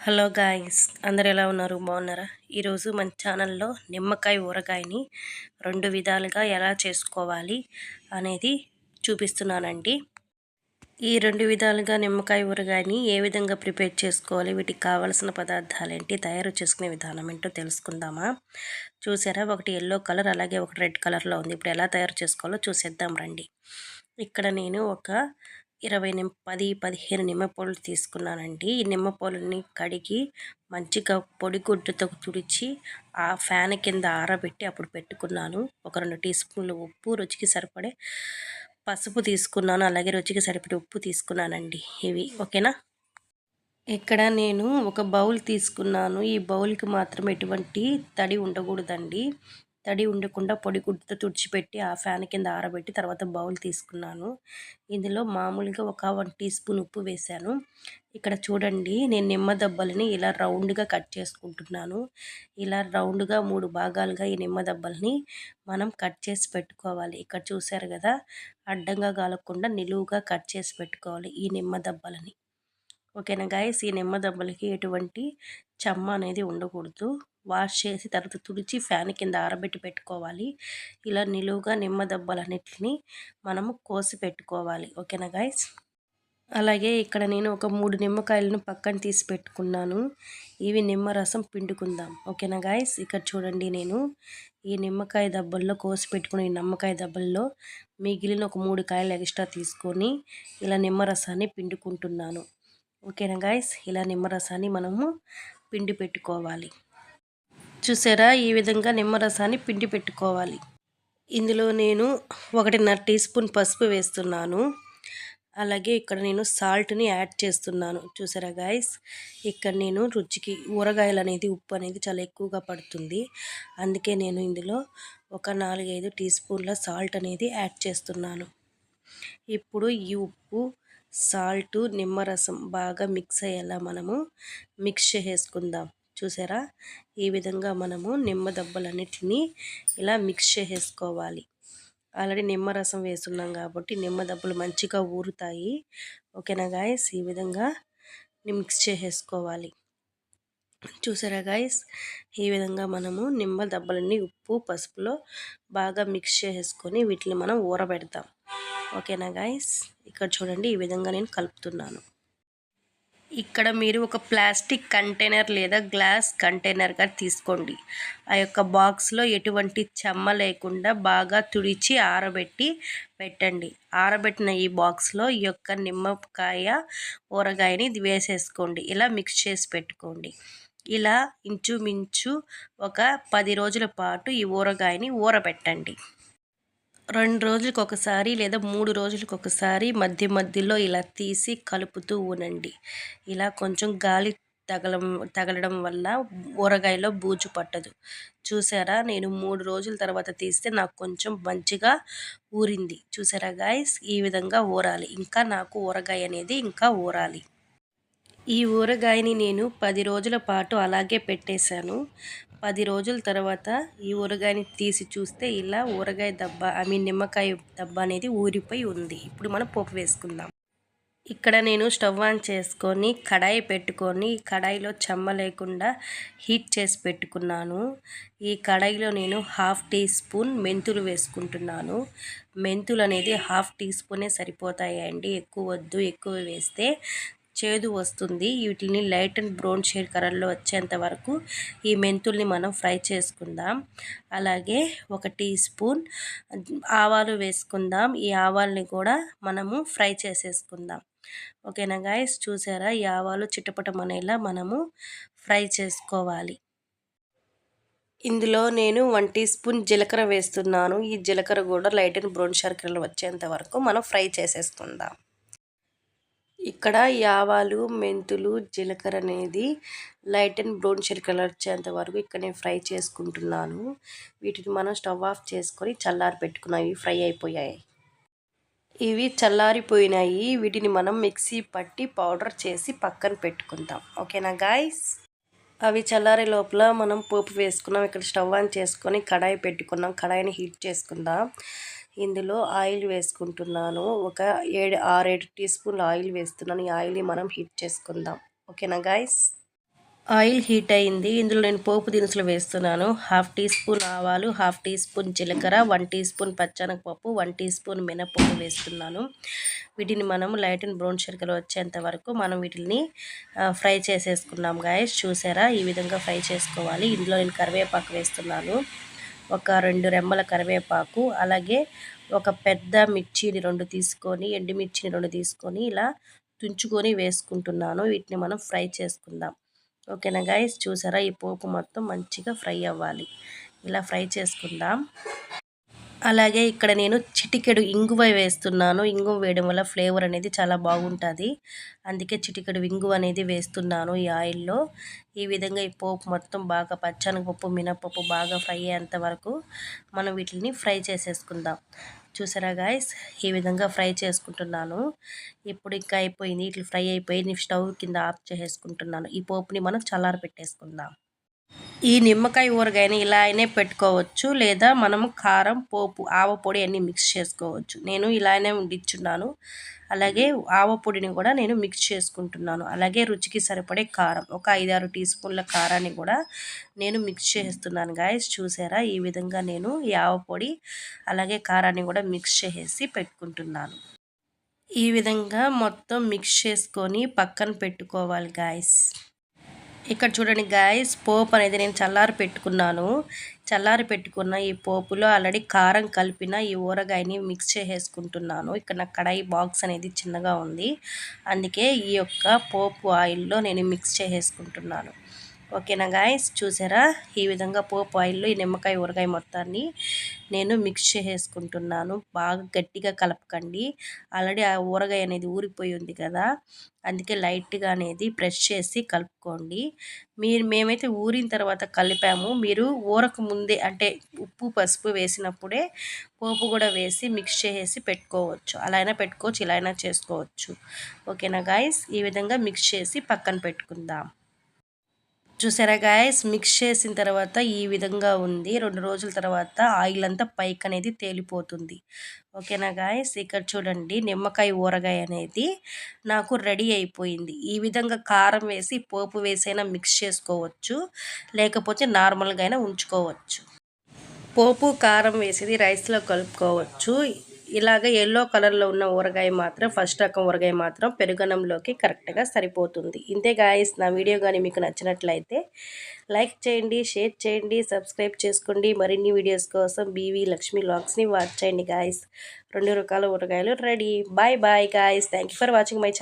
Hello guys అందరు ఎలా ఉన్నారు? బాగున్నారా? ఈరోజు మన ఛానల్లో నిమ్మకాయ ఊరగాయని రెండు విధాలుగా ఎలా చేసుకోవాలి అనేది చూపిస్తున్నానండి. ఈ రెండు విధాలుగా నిమ్మకాయ ఊరగాయని ఏ విధంగా ప్రిపేర్ చేసుకోవాలి వీటికి కావాల్సిన పదార్థాలు ఏంటి తయారు చేసుకునే విధానం ఏంటో తెలుసుకుందామా? చూసారా? ఒకటి ఎల్లో కలర్ అలాగే ఒకటి రెడ్ కలర్లో ఉంది. ఇప్పుడు ఎలా తయారు చేసుకోవాలో చూసేద్దాం రండి. ఇక్కడ నేను ఒక ఇరవై నిమ్ పది పదిహేను నిమ్మపూలు తీసుకున్నానండి. ఈ నిమ్మపూలని కడిగి మంచిగా పొడి గుడ్డతో తుడిచి ఆ ఫ్యాన్ కింద ఆరబెట్టి అప్పుడు పెట్టుకున్నాను. ఒక రెండు టీ స్పూన్లు ఉప్పు రుచికి సరిపడే పసుపు తీసుకున్నాను. అలాగే రుచికి సరిపడే ఉప్పు తీసుకున్నానండి ఇవి. ఓకేనా? ఇక్కడ నేను ఒక బౌల్ తీసుకున్నాను. ఈ బౌల్కి మాత్రం ఎటువంటి తడి ఉండకూడదండి. తడి ఉండకుండా పొడి గుడ్డతో తుడిచిపెట్టి ఆ ఫ్యాన్ కింద ఆరబెట్టి తర్వాత బౌల్ తీసుకున్నాను. ఇందులో మామూలుగా ఒక వన్ టీ స్పూన్ ఉప్పు వేశాను ఇక్కడ చూడండి నేను నిమ్మ దెబ్బలని ఇలా రౌండ్గా కట్ చేసుకుంటున్నాను. ఇలా రౌండ్గా మూడు భాగాలుగా ఈ నిమ్మ దెబ్బల్ని మనం కట్ చేసి పెట్టుకోవాలి. ఇక్కడ చూశారు కదా అడ్డంగా కాలకుండా నిలువుగా కట్ చేసి పెట్టుకోవాలి ఈ నిమ్మ దెబ్బలని. ఓకేనా గాయస్? ఈ నిమ్మ దెబ్బలకి ఎటువంటి చెమ్మ అనేది ఉండకూడదు. వాష్ చేసి తర్వాత తుడిచి ఫ్యాన్ కింద ఆరబెట్టి పెట్టుకోవాలి. ఇలా నిలువుగా నిమ్మ దెబ్బలన్నిటిని మనము కోసి పెట్టుకోవాలి. ఓకేనా గాయస్? అలాగే ఇక్కడ నేను ఒక మూడు నిమ్మకాయలను పక్కన తీసి పెట్టుకున్నాను. ఇవి నిమ్మరసం పిండుకుందాం. ఓకేనా గాయస్? ఇక్కడ చూడండి నేను. ఈ నిమ్మకాయ దెబ్బల్లో కోసి పెట్టుకుని ఈ నిమ్మకాయ దెబ్బల్లో మిగిలిన ఒక మూడు కాయలు ఎక్స్ట్రా తీసుకొని ఇలా నిమ్మరసాన్ని పిండుకుంటున్నాను. ఓకేనా గాయస్? ఇలా నిమ్మరసాన్ని మనము పిండి పెట్టుకోవాలి. చూసారా? ఈ విధంగా నిమ్మరసాన్ని పిండి పెట్టుకోవాలి. ఇందులో నేను ఒకటిన్నర టీ స్పూన్ పసుపు వేస్తున్నాను. అలాగే ఇక్కడ నేను సాల్ట్ని యాడ్ చేస్తున్నాను. చూసారా గాయస్? ఇక్కడ నేను రుచికి ఊరగాయలు అనేది ఉప్పు అనేది చాలా ఎక్కువగా పడుతుంది. అందుకే నేను ఇందులో ఒక నాలుగైదు టీ స్పూన్ల సాల్ట్ అనేది యాడ్ చేస్తున్నాను. ఇప్పుడు ఈ ఉప్పు సాల్ట్ నిమ్మరసం బాగా మిక్స్ అయ్యేలా మనము మిక్స్ చేసుకుందాం చూసారా? ఈ విధంగా మనము నిమ్మ దెబ్బలన్నిటినీ ఇలా మిక్స్ చేసేసుకోవాలి. ఆల్రెడీ నిమ్మరసం వేస్తున్నాం కాబట్టి నిమ్మ దెబ్బలు మంచిగా ఊరుతాయి. ఓకేనా గాయస్ ఈ విధంగా మిక్స్ చేసేసుకోవాలి. చూసారా గాయస్ ఈ విధంగా మనము నిమ్మ దెబ్బలన్నీ ఉప్పు పసుపులో బాగా మిక్స్ చేసేసుకొని వీటిని మనం ఊరబెడతాం. ఓకేనా గాయస్ ఇక్కడ చూడండి ఈ విధంగా నేను కలుపుతున్నాను. ఇక్కడ మీరు ఒక ప్లాస్టిక్ కంటైనర్ లేదా గ్లాస్ కంటైనర్గా తీసుకోండి. ఆ యొక్క బాక్స్లో ఎటువంటి చెమ్మ లేకుండా బాగా తుడిచి ఆరబెట్టి పెట్టండి. ఆరబెట్టిన ఈ బాక్స్లో ఈ యొక్క నిమ్మకాయ ఊరగాయని వేసేసుకోండి. ఇలా మిక్స్ చేసి పెట్టుకోండి. ఇలా ఇంచుమించు ఒక పది రోజుల పాటు ఈ ఊరగాయని ఊరబెట్టండి. రెండు రోజులకు ఒకసారి లేదా మూడు రోజులకు ఒకసారి మధ్య మధ్యలో ఇలా తీసి కలుపుతూ ఉనండి ఇలా కొంచెం గాలి తగలం తగలడం వల్ల ఊరగాయలో బూజు పట్టదు. చూసారా? నేను మూడు రోజుల తర్వాత తీస్తే నాకు కొంచెం మంచిగా ఊరింది. చూసారా గాయస్ ఈ విధంగా ఊరాలి. ఇంకా నాకు ఊరగాయ అనేది ఇంకా ఊరాలి. ఈ ఊరగాయని నేను పది రోజుల పాటు అలాగే పెట్టేశాను. పది రోజుల తర్వాత ఈ ఊరగాయని తీసి చూస్తే ఇలా ఊరగాయ దెబ్బ ఐ మీన్ నిమ్మకాయ దెబ్బ అనేది ఊరిపోయి ఉంది. ఇప్పుడు మనం పోపు వేసుకుందాం. ఇక్కడ నేను స్టవ్ ఆన్ చేసుకొని కడాయి పెట్టుకొని కడాయిలో చెమ్మ లేకుండా హీట్ చేసి పెట్టుకున్నాను. ఈ కడాయిలో నేను హాఫ్ టీ స్పూన్ మెంతులు వేసుకుంటున్నాను. మెంతులు అనేది హాఫ్ టీ స్పూనే సరిపోతాయండి. ఎక్కువ వద్దు ఎక్కువ వేస్తే చేదు వస్తుంది. వీటిని లైట్ అండ్ బ్రౌన్ షేడ్ కలర్లో వచ్చేంత వరకు ఈ మెంతుల్ని మనం ఫ్రై చేసుకుందాం. అలాగే ఒక టీ స్పూన్ ఆవాలు వేసుకుందాం. ఈ ఆవాల్ని కూడా మనము ఫ్రై చేసేసుకుందాం. ఓకేనా గాయస్? చూసారా? ఈ ఆవాలు చిటపటమనేలా మనము ఫ్రై చేసుకోవాలి. ఇందులో నేను వన్ టీ స్పూన్ జీలకర్ర వేస్తున్నాను. ఈ జీలకర్ర కూడా లైట్ అండ్ బ్రౌన్ షర్కర్లు వచ్చేంత వరకు మనం ఫ్రై చేసేసుకుందాం. ఇక్కడ యావాలు మెంతులు జీలకర్ర అనేది light and brownish colour వచ్చేంత వరకు ఇక్కడ నేను ఫ్రై చేసుకుంటున్నాను. వీటిని మనం స్టవ్ ఆఫ్ చేసుకొని చల్లారి పెట్టుకున్నాయి ఫ్రై అయిపోయాయి. ఇవి చల్లారిపోయినాయి. వీటిని మనం మిక్సీ పట్టి పౌడర్ చేసి పక్కన పెట్టుకుందాం ఓకేనా గాయస్? అవి చల్లారే లోపల మనం పోపు వేసుకున్నాం. ఇక్కడ స్టవ్ ఆన్ చేసుకొని కడాయి పెట్టుకున్నాం. కడాయిని హీట్ చేసుకుందాం. ఇందులో ఆయిల్ వేసుకుంటున్నాను. ఒక ఏడు ఆరేడు టీ స్పూన్లు ఆయిల్ వేస్తున్నాను. ఈ ఆయిల్ని మనం హీట్ చేసుకుందాం. ఓకేనా గాయస్? ఆయిల్ హీట్ అయింది. ఇందులో నేను పోపు దినుసులు వేస్తున్నాను. హాఫ్ టీ స్పూన్ ఆవాలు హాఫ్ టీ స్పూన్ జీలకర్ర వన్ టీ స్పూన్ పచ్చనగపప్పు వన్ టీ స్పూన్ మినపప్పు వేస్తున్నాను. వీటిని మనం లైట్ అండ్ బ్రౌన్ షర్కలు వచ్చేంత వరకు మనం వీటిని ఫ్రై చేసేసుకున్నాం గాయస్. చూసారా? ఈ విధంగా ఫ్రై చేసుకోవాలి. ఇందులో నేను కరివేపాకు వేస్తున్నాను. ఒక రెండు రెమ్మల కరివేపాకు అలాగే ఒక పెద్ద మిర్చిని రెండు తీసుకొని ఎండుమిర్చిని రెండు తీసుకొని ఇలా తుంచుకొని వేసుకుంటున్నాను. వీటిని మనం ఫ్రై చేసుకుందాం. ఓకేనా గాయస్? చూసారా? ఈ పోపు మొత్తం మంచిగా ఫ్రై అవ్వాలి. ఇలా ఫ్రై చేసుకుందాం. అలాగే ఇక్కడ నేను చిటికెడు ఇంగువ వేస్తున్నాను. ఇంగువ వేయడం వల్ల ఫ్లేవర్ అనేది చాలా బాగుంటుంది. అందుకే చిటికెడు ఇంగువ అనేది వేస్తున్నాను ఈ ఆయిల్లో. ఈ విధంగా ఈ పోపు మొత్తం బాగా పచ్చనగపప్పు మినపప్పు బాగా ఫ్రై అయ్యేంత వరకు మనం వీటిని ఫ్రై చేసేసుకుందాం. చూసారా గాయస్ ఈ విధంగా ఫ్రై చేసుకుంటున్నాను. ఇప్పుడు ఇంకా అయిపోయింది. ఇట్లా ఫ్రై అయిపోయింది స్టవ్ కింద ఆఫ్ చేసేసుకుంటున్నాను. ఈ పోపుని మనం చల్లారి పెట్టేసుకుందాం ఈ నిమ్మకాయ ఊరగాయని ఇలా అయినే పెట్టుకోవచ్చు లేదా మనము కారం పోపు ఆవ పొడి అన్నీ మిక్స్ చేసుకోవచ్చు. నేను ఇలానే ఉండిచ్చున్నాను. అలాగే ఆవ పొడిని కూడా నేను మిక్స్ చేసుకుంటున్నాను. అలాగే రుచికి సరిపడే కారం ఒక ఐదారు టీ స్పూన్ల కారాన్ని కూడా నేను మిక్స్ చేస్తున్నాను గాయస్ చూసారా? ఈ విధంగా నేను ఈ ఆవ పొడి అలాగే కారాన్ని కూడా మిక్స్ చేసి పెట్టుకుంటున్నాను. ఈ విధంగా మొత్తం మిక్స్ చేసుకొని పక్కన పెట్టుకోవాలి గాయస్ ఇక్కడ చూడండి గాయస్ పోపు అనేది నేను చల్లారి పెట్టుకున్నాను. చల్లారి పెట్టుకున్న ఈ పోపులో ఆల్రెడీ కారం కలిపిన ఈ ఊరగాయని మిక్స్ చేసేసుకుంటున్నాను. ఇక్కడ నా కడాయి బాక్స్ అనేది చిన్నగా ఉంది. అందుకే ఈ యొక్క పోపు ఆయిల్లో నేను మిక్స్ చేసేసుకుంటున్నాను. ఓకేనా గాయస్ చూసారా? ఈ విధంగా పోపు ఆయిల్లో ఈ నిమ్మకాయ ఊరగాయ మొత్తాన్ని నేను మిక్స్ చేసేసుకుంటున్నాను. బాగా గట్టిగా కలపకండి. ఆల్రెడీ ఆ ఊరగాయ అనేది ఊరిపోయి ఉంది కదా? అందుకే లైట్గా అనేది ప్రెస్ చేసి కలుపుకోండి. మీరు మేమైతే ఊరిన తర్వాత కలిపాము. మీరు ఊరకు ముందే అంటే ఉప్పు పసుపు వేసినప్పుడే పోపు కూడా వేసి మిక్స్ చేసేసి పెట్టుకోవచ్చు. అలా అయినా పెట్టుకోవచ్చు ఇలా అయినా చేసుకోవచ్చు. ఓకేనా గాయస్ ఈ విధంగా మిక్స్ చేసి పక్కన పెట్టుకుందాం. చూసారా గాయస్ మిక్స్ చేసిన తర్వాత ఈ విధంగా ఉంది. రెండు రోజుల తర్వాత ఆయిల్ అంతా పైకి అనేది తేలిపోతుంది. ఓకేనా గాయస్ ఇక్కడ చూడండి నిమ్మకాయ ఊరగాయ అనేది నాకు రెడీ అయిపోయింది. ఈ విధంగా కారం వేసి పోపు వేసైనా మిక్స్ చేసుకోవచ్చు. లేకపోతే నార్మల్గా అయినా ఉంచుకోవచ్చు. పోపు కారం వేసేది రైస్లో కలుపుకోవచ్చు. ఇలాగ ఎల్లో కలర్లో ఉన్న ఊరగాయ మాత్రం ఫస్ట్ రకం ఊరగాయ మాత్రం పెరుగనంలోకి కరెక్ట్గా సరిపోతుంది. ఇంతే గాయస్ నా వీడియో కానీ మీకు నచ్చినట్లయితే లైక్ చేయండి షేర్ చేయండి సబ్స్క్రైబ్ చేసుకోండి. మరిన్ని వీడియోస్ కోసం బీవీ లక్ష్మీ లాగ్స్ని వాచ్ చేయండి గాయస్ రెండు రకాల ఊరగాయలు ready bye bye guys thank for watching my